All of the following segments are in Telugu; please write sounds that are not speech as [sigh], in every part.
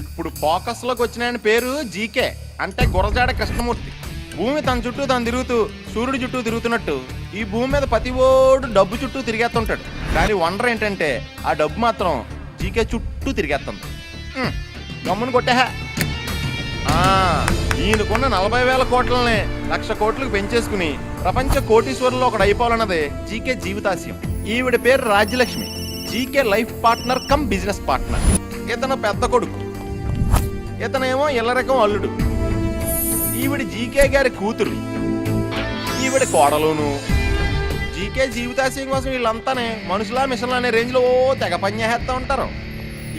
ఇప్పుడు ఫోకస్లోకి వచ్చిన పేరు జీకే అంటే గురజాడ కృష్ణమూర్తి. భూమి తన చుట్టూ తను తిరుగుతూ సూర్యుడి చుట్టూ తిరుగుతున్నట్టు ఈ భూమి మీద ప్రతి ఓడు డబ్బు చుట్టూ తిరిగేస్తుంటాడు. కానీ వండర్ ఏంటంటే ఆ డబ్బు మాత్రం జీకే చుట్టూ తిరిగేస్తుంది. గమ్మును కొట్టేహా. ఈయనకున్న నలభై వేల కోట్లని లక్ష కోట్లకు పెంచేసుకుని ప్రపంచ కోటీశ్వరుల్లో ఒకడు అయిపోవాలన్నదే జీకే జీవితాశయం. ఈవిడ పేరు Rajyalakshmi. GK life partner cum business partner. ఇతను పెద్ద కొడుకు. ఇతనేమో ఇల్లరకం అల్లుడు. ఈవిడ జీకే గారి కూతురు ఈవిడ కోడలును. జీకే జీవితాశయం కోసం వీళ్ళంతానే మనుషులా మిషన్లు అనే రేంజ్లో ఓ తెగ పనిచేస్తూ ఉంటారు.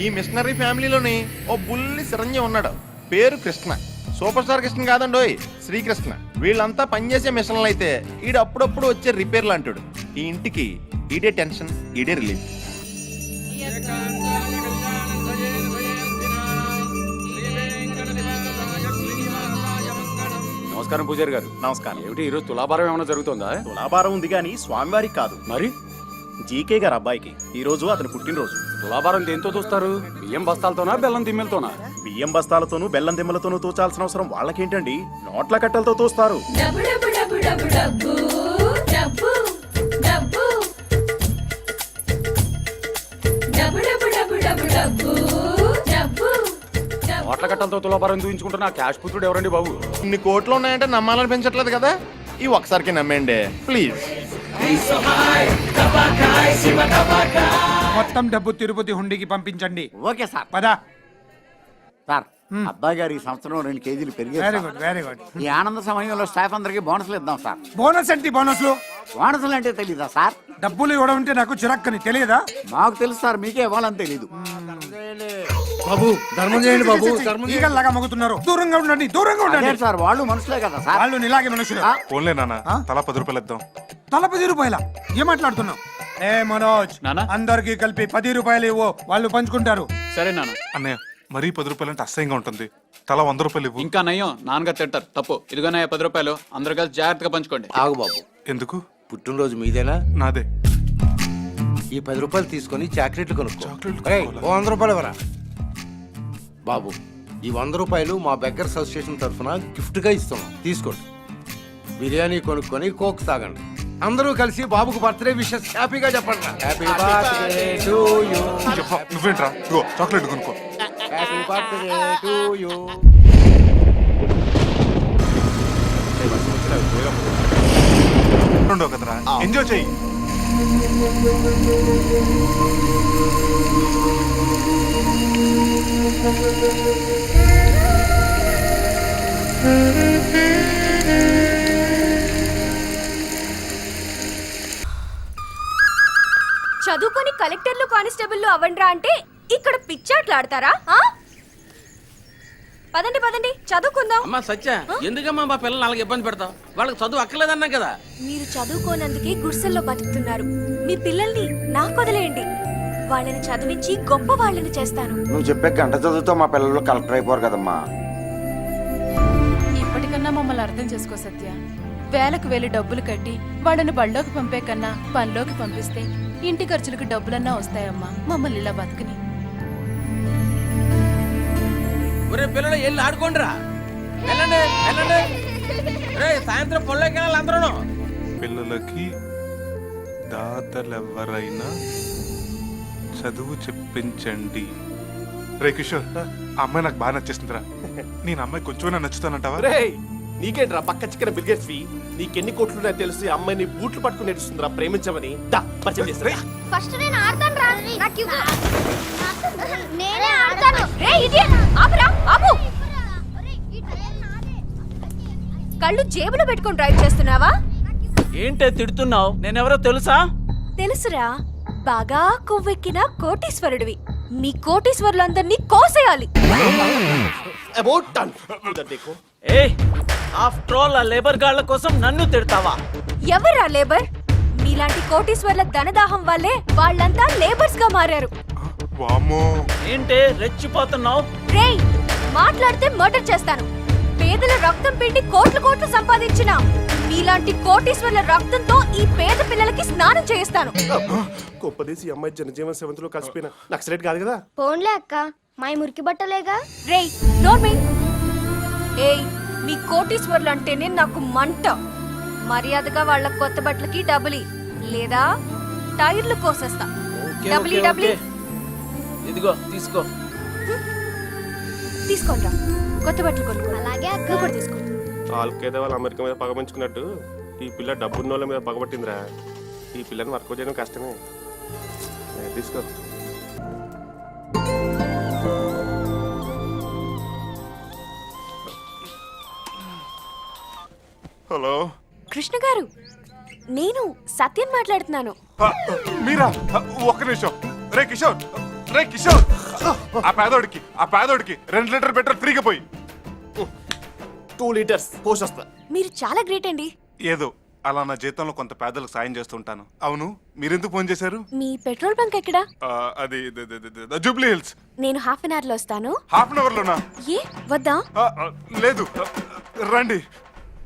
ఈ మిషనరీ ఫ్యామిలీలోని ఓ బుల్లి సిరంజి ఉన్నాడు. పేరు కృష్ణ. సూపర్ స్టార్ కృష్ణ కాదండోయ్ శ్రీకృష్ణ. వీళ్ళంతా పనిచేసే మిషన్లు అయితే ఈడు అప్పుడప్పుడు వచ్చే రిపేర్లు అంటాడు. ఈ ఇంటికి ఈడే టెన్షన్ ఈడే రిలీఫ్. నమస్కారం పూజారి గారు. నమస్కారం. ఏమిటి ఈరోజు తులాభారం ఏమైనా జరుగుతుందా? తులాభారం ఉంది కానీ స్వామివారికి కాదు. మరి? జీకే గారు అబ్బాయికి. ఈ రోజు అతని పుట్టినరోజు. తులాభారం దేంతో చూస్తారు బియ్యం బస్తాలతోనా బెల్లం దిమ్మెలతోనా బియ్యం బస్తాలతోనూ బెల్లం దిమ్మలతోనూ తూచాల్సిన అవసరం వాళ్ళకేంటండి? నోట్ల కట్టలతో తోస్తారు. డబ్బు. ఓట్ల కట్టలతో తులాభారం దూయించుకుంటున్న ఆ క్యాష్ పుత్రుడు ఎవరండి బాబు? ఇన్ని కోట్లు ఉన్నాయంటే నమ్మాలనిపించట్లేదు కదా? ఈ ఒక్కసారికి నమ్మేయండి ప్లీజ్ మొత్తం డబ్బు తిరుపతి హుండీకి పంపించండి. Okay sir. పద. సార్ అబ్బాయి గారు ఈ సంవత్సరం రెండు కేజీలు వెరీ పెరిగారు గుడ్ వెరీ గుడ్ ఈ ఆనంద సమయంలో స్టాఫ్ అందరికి బోనస్లు ఇద్దాం సార్. బోనస్ ఏంటి బోనస్లు? బోనస్లు అంటే తెలీదా సార్? డబ్బులు ఇవ్వడం అంటే నాకు చిరక్కని తెలియదా? మాకు తెలుసు సార్. మీకే ఇవ్వాలని తెలీదు. బాబు ధర్మం చేయండి బాబు ధర్మం ఈగల్లాగా మగుతున్నారు. దూరంగా ఉండండి దూరంగా ఉండండి. సార్ వాళ్ళు మనుషులే కదా సార్. వాళ్ళు ఇలాగే మనుషులు. ఫోన్లే నాన్న తలా పది రూపాయలు ఇద్దాం. తల పది రూపాయల? ఏం మాట్లాడుతున్నావు? ఏ మనోజ్ నానా? అందరికి కలిపి పది రూపాయలు ఇవ్వు వాళ్ళు పంచుకుంటారు. సరే నాన్న. అన్నయ్య మరీ పది రూపాయలు అంటే అసహ్యంగా ఉంటుంది. తలా వంద రూపాయలు ఇవ్వు. ఇంకా నయ్యం నాన్నగారు తింటారు తప్పు. ఇదిగోనయ్య పది రూపాయలు. అందరు కలిసి జాగ్రత్తగా పంచుకోండి. ఆగు బాబు. ఎందుకు? పుట్టినరోజు మీదేనా? నాదే. ఈ పది రూపాయలు తీసుకొని చాక్లెట్లు కొనుక్కో? ఓ వంద రూపాయలు ఇవ్వరా? బాబు ఈ వంద రూపాయలు మా బెగ్గర్స్ అసోసియేషన్ తరఫున గిఫ్ట్గా ఇస్తున్నాం. తీసుకోండి. బిర్యానీ కొనుక్కొని కోక్ తాగండి. అందరూ కలిసి బాబుకు బర్త్డే విషెస్ హ్యాపీగా చెప్పండి. హ్యాపీ బర్త్డే టు యూ నువ్వేంట్రా? ఇగో చాక్లెట్ కొనుక్కో. హ్యాపీ బర్త్డే టు యూ ఉండవు కదరా ఎంజాయ్ చెయ్యి చదువుకొని కలెక్టర్లు కానిస్టేబుల్లు అవ్వండ్రా అంటే ఇక్కడ పిచ్చాట్లాడతారా? పదండి పదండి చదువుకుందాం. అమ్మా సత్య ఎందుకమ్మా మా పిల్లల్ని అలాగ ఇబ్బంది పెడతావు? వాళ్ళకి చదువు అక్కర్లేదన్నా కదా. మీరు చదువుకోనందుకే గుడిసెల్లో బతుకుతున్నారు. మీ పిల్లల్ని నాకు వదిలేయండి. వాళ్ళని చదివించి గొప్ప వాళ్ళని చేస్తాను. నువ్వు చెప్పే గంట చదువుతో మా పిల్లలు కలెక్టర్ అయిపోరు కదమ్మా. ఇప్పటికన్నా మమ్మల్ని అర్థం చేసుకో సత్య. వేలకు వేలు డబ్బులు కట్టి వాళ్ళని బళ్ళోకి పంపే కన్నా పనిలోకి పంపిస్తే ఇంటి ఖర్చులకు డబ్బులన్నా వస్తాయమ్మా మమ్మల్ని ఇలా బతుకుని. ఒరే పిల్లలు వెళ్ళి ఆడుకోండిరా. వెళ్ళండి వెళ్ళండి. రే సాయంత్రం పొల్లోకి వెళ్ళాలి అందరూ పిల్లలకి చదువు చెప్పించండి. రే కిషోర్ ఆ? అమ్మాయి నాకు బాగా నచ్చేసిందిరా. [laughs] నేను అమ్మాయి కొంచెమైనా నచ్చుతానంటావా? నీకేంట్రా పక్క చిక్కన బిల్గేట్స్వి నీకెన్ని కోట్లున్నాయో తెలిసి అమ్మాయిని బూట్లు పట్టుకుని నేర్చుతుందిరా ప్రేమించమని. దా పరిచయం చేస్తా ఫస్ట్ నేను ఆడతాను రా. నాకు నేనే ఆడతాను. రే ఇడియట్. ఆపురా ఆపు. కళ్ళు జేబులో పెట్టుకొని డ్రైవ్ చేస్తున్నావా? ఏంటే తిడుతున్నావు? నేనెవరో తెలుసా? తెలుసురా. బాగా కొవ్వెక్కిన కోటీశ్వరుడివి. మీ కోటీశ్వరులందరినీ కోసేయాలి. అబౌట్ డన్ ఉదర్ దేఖో ఏ ఆఫ్టర్ ఆల్ ఆ లేబర్ గాళ్ళ కోసం నన్ను తిడతావా? ఎవర్రా లేబర్ మీలాంటి కోటీశ్వర్ల ధనదాహం వల్లే వాళ్ళంతా లేబర్స్గా మారారు. వామ్మో. ఏంటే రెచ్చిపోతున్నావు? రేయ్ మాట్లాడితే మర్డర్ చేస్తాను. పేదల రక్తం పిండి కోట్లు కోట్లు సంపాదించిన మీలాంటి కోటీశ్వర్ల రక్తంతో ఈ పేద పిల్లలకి స్నానం చేయిస్తాను. గొప్పదేసి అమ్మాయి జనజీవన్ సెవెంత్లో కలిసిపోయిన నక్సలైట్ కాదు కదా? పోన్లే అక్క మా మురికి బట్టలేగా? రేయ్ నోర్మే ఏయ్ మీ కోటీశ్వర్లు అంటేనే నాకు మంట. మర్యాదగా వాళ్ళ కొత్త బట్టలకి డబ్బులి లేదా టైర్లు కోసేస్తా. W okay. ఇదిగో తీసుకో. తీసుకోండి కొత్త బట్టలు కొనుక్కో. అలాగే నువ్వు కూడా తీసుకో. వాళ్ళకేదో వాళ్ళు అమెరికా మీద పగపించుకున్నట్టు ఈ పిల్ల డబ్బున్న వాళ్ళ మీద పగబట్టిందిరా ఈ పిల్లని వర్క్ చేయడం కష్టమే. తీసుకో. హలో. కృష్ణ గారు నేను సత్యం మాట్లాడుతున్నాను. మీరా? ఒక్క నిమిషం. రే కిషోర్. రే కిషోర్. ఆ పేదోడికి ఆ పేదోడికి రెండు లీటర్ పెట్రోల్ ఫ్రీగా పోయి. Two litres. పోషొస్తా మీరు చాలా గ్రేట్ అండి. ఏదో అలా నా జీతంలో కొంత పేదలకు సాయం చేస్తుంటాను అవును మీరెందుకు ఫోన్ చేశారు? మీ పెట్రోల్ బంక్ ఎక్కడా? ఆ, అది ద- ద- ద- ద- జూబ్లీ హిల్స్. నేను హాఫ్ అన్ అవర్లో వస్తాను. హాఫ్ అన్ అవర్ లోనా ఏ వద్దా? ఆ, ఆ, లేదు. ఆ, రండి.